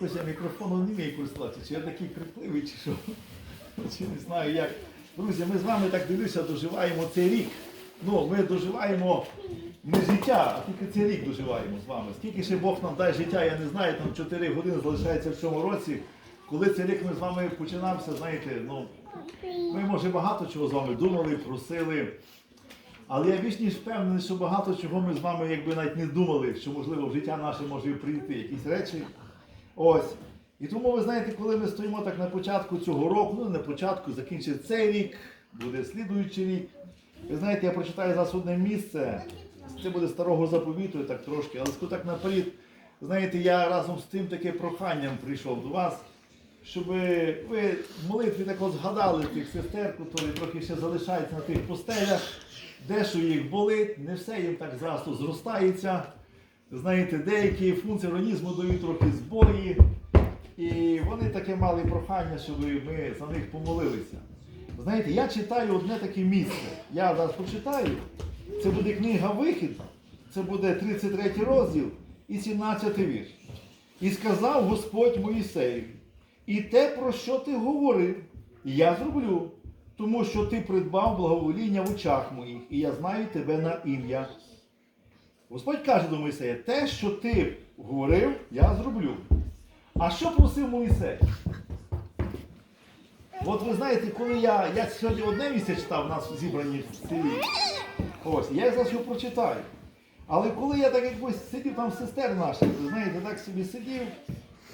якось я мікрофоном не вмію користуватися, я такий крикливий, чи що. Чи не знаю як. Друзі, ми з вами так дивлюся, доживаємо цей рік. Ну, ми доживаємо не життя, а тільки цей рік доживаємо з вами. Скільки ще Бог нам дасть життя, я не знаю, там 4 години залишається в цьому році. Коли цей рік ми з вами починався, знаєте, ну, ми може багато чого з вами думали, просили. Але я більш ніж впевнений, що багато чого ми з вами якби навіть не думали, що можливо в життя наше може прийти якісь речі. Ось. І тому ви знаєте, коли ми стоїмо так на початку цього року, ну на початку, закінчить цей рік, буде слідуючий рік. Ви знаєте, я прочитаю зараз одне місце, це буде старого заповіту, так трошки, але скажу так наперед, знаєте, я разом з тим таке проханням прийшов до вас, щоб ви в молитві так от згадали тих сестер, які трохи ще залишаються на тих постелях, дещо їх болить, не все їм так зразу зростається. Знаєте, деякі функції організму дають трохи збої. І вони таке мали прохання, щоб ми за них помолилися. Знаєте, я читаю одне таке місце. Я зараз прочитаю. Це буде книга Вихід, це буде 33 розділ і 17 вірш. І сказав Господь Моїсеєві, і те, про що ти говорив, я зроблю, тому що ти придбав благовоління в очах моїх, і я знаю тебе на ім'я. Господь каже до Моїсея, те, що ти говорив, я зроблю. А що просив Моїсей? От ви знаєте, коли я, я сьогодні одне місце читав, у нас зібрані селі. Ось, я зараз його прочитаю. Але коли я так якось сидів там сестер наших, ви знаєте, так собі сидів,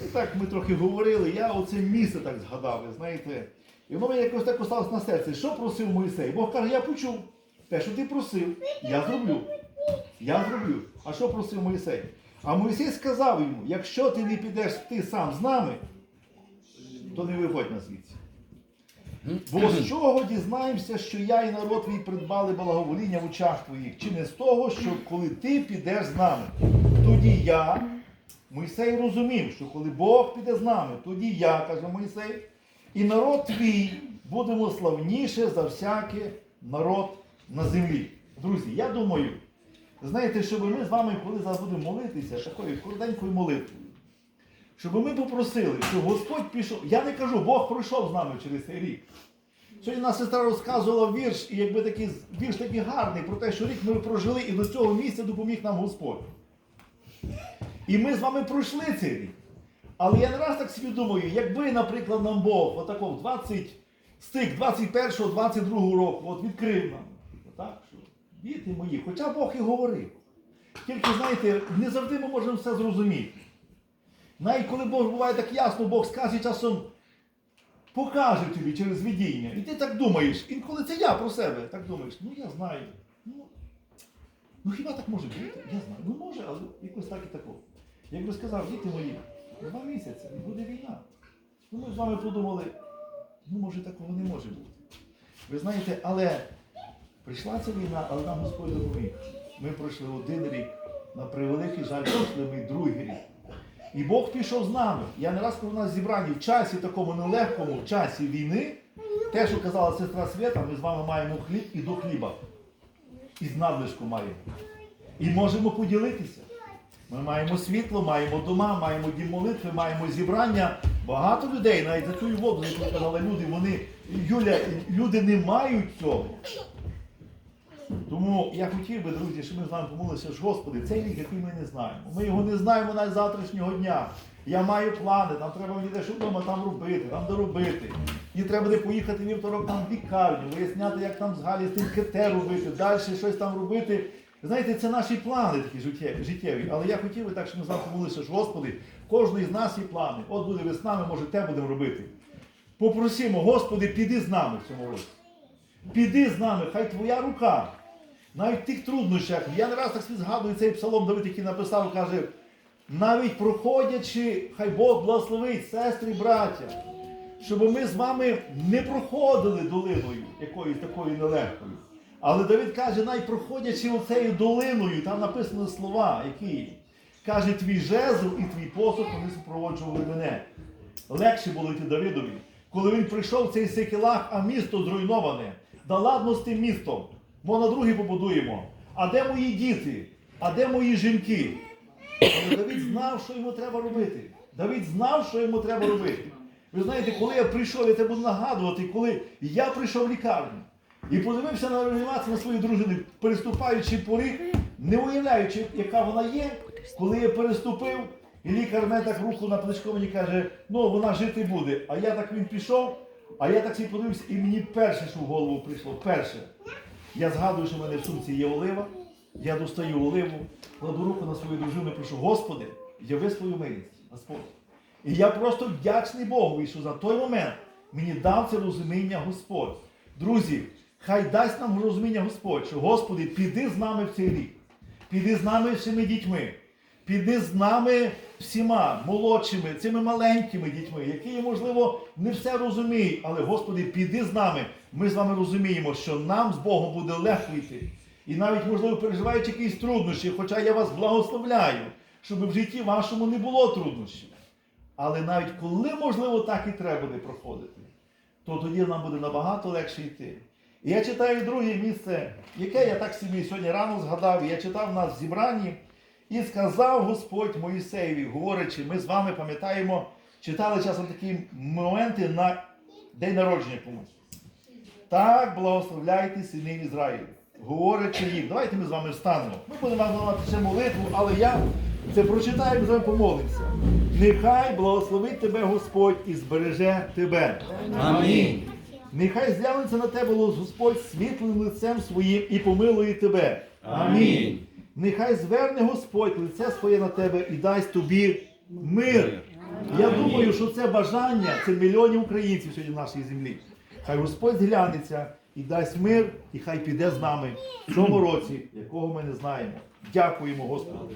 і так ми трохи говорили, я оце місце так згадав, ви знаєте. І воно мені якось так осталось на серці. Що просив Моїсей? Бог каже, я почув. Те, що ти просив, я зроблю. Я зроблю. А що просив Моїсей? А Моїсей сказав йому, якщо ти не підеш ти сам з нами, то не виходь на звідси. Бо з чого дізнаємося, що я і народ твій придбали благовоління в очах твоїх, чи не з того, що коли ти підеш з нами, тоді я, Мойсей розумів, що коли Бог піде з нами, тоді я, каже Мойсей, і народ твій будемо славніше за всякий народ на землі. Друзі, я думаю, знаєте, щоб ми з вами, коли зараз будемо молитися, такою коротенькою молитвою, щоб ми попросили, щоб Господь пішов. Я не кажу, Бог пройшов з нами через цей рік. Сьогодні нас сестра розказувала вірш, і якби такий вірш такий гарний про те, що рік ми прожили і до цього місця допоміг нам Господь. І ми з вами пройшли цей рік. Але я не раз так собі думаю, якби, наприклад, нам Бог отако в 20, з тих 21-22 року от відкрив нам, так, що діти мої, хоча Бог і говорив. Тільки, знаєте, не завжди ми можемо все зрозуміти. Навіть коли Бог буває так ясно, Бог скаже часом, покаже тобі через видіння. І ти так думаєш, інколи це я про себе, так думаєш, ну я знаю. Ну, ну хіба так може бути? Я знаю. Ну може, але якось так і тако. Якби сказав, діти мої, два місяці, і буде війна. Ну ми з вами подумали, ну може такого не може бути. Ви знаєте, але прийшла ця війна, але нам Господь допоміг. Ми пройшли один рік, на превеликий жаль, пройшли ми другий рік. І Бог пішов з нами. Я не раз у нас зібрані в часі такому нелегкому, в часі війни, те, що казала сестра Свята, ми з вами маємо хліб і до хліба. І з надлишку маємо. І можемо поділитися. Ми маємо світло, маємо дома, маємо дім молитви, маємо зібрання. Багато людей, навіть за цю воду, яку казали люди, вони, Юля, люди не мають цього. Тому я хотів би, друзі, щоб ми з вами помолилися, що Господи, цей рік, який ми не знаємо. Ми його не знаємо навіть завтрашнього дня. Я маю плани, там треба мені дещо вдома там робити, там доробити. Мені треба буде поїхати вівторок там в лікарню, виясняти, як там з Галі з тим КТ робити, далі щось там робити. Знаєте, це наші плани такі життєві-. Але я хотів би так, щоб ми з вами помолилися, що Господи, в кожної з нас є плани. От буде весна, ми може те будемо робити. Попросимо, Господи, піди з нами в цьому році. Піди з нами, хай твоя рука. Навіть в тих труднощах, я не раз так згадую цей псалом Давид, який написав, каже, навіть проходячи, хай Бог благословить, сестри і браття, щоб ми з вами не проходили долиною якоюсь такою нелегкою. Але Давид каже, навіть проходячи оцею долиною, там написано слова, які каже, твій жезл і твій посуд вони супроводжували мене. Легше було йти Давидові. Коли він прийшов в цей Секелах, а місто зруйноване. Да ладно з тим містом. Мо на другий побудуємо. А де мої діти? А де мої жінки? Але Давид знав, що йому треба робити. Давид знав, що йому треба робити. Ви знаєте, коли я прийшов, я це буду нагадувати, коли я прийшов в лікарню і подивився на реанімацію на свою дружину, переступаючи поріг, не уявляючи, яка вона є, коли я переступив, і лікар мене так руку на плечко мені каже, ну вона жити буде. А я так він пішов, а я так собі подивився, і мені перше, що в голову прийшло, перше. Я згадую, що в мене в сумці є олива, я достаю оливу, кладу руку на свою дружину і прошу, Господи, яви свою милість, Господь. І я просто вдячний Богу, що за той момент мені дав це розуміння Господь. Друзі, хай дасть нам розуміння Господь, що Господи, піди з нами в цей рік, піди з нами всіми дітьми, піди з нами всіма молодшими, цими маленькими дітьми, які, можливо, не все розуміють, але Господи, піди з нами. Ми з вами розуміємо, що нам з Богом буде легко йти. І навіть, можливо, переживаючи якісь труднощі, хоча я вас благословляю, щоб в житті вашому не було труднощів. Але навіть коли, можливо, так і треба буде проходити, то тоді нам буде набагато легше йти. І я читаю друге місце, яке я так собі сьогодні рано згадав, я читав нас в зібранні, і сказав Господь Моїсеєві, говорячи, ми з вами пам'ятаємо, читали часом такі моменти на день народження комусь. Так благословляйте синів Ізраїлю, говорячи їм. Давайте ми з вами встанемо. Ми будемо давати ще молитву, але я це прочитаю, ми з вами помолимося. Нехай благословить тебе Господь і збереже тебе. Амінь. Нехай з'явиться на тебе Господь світлим лицем своїм і помилує тебе. Амінь. Нехай зверне Господь лице своє на тебе і дасть тобі мир. Я думаю, що це бажання, це мільйонів українців сьогодні в нашій землі. Хай Господь зглянеться і дасть мир, і хай піде з нами в цьому році, якого ми не знаємо. Дякуємо Господу.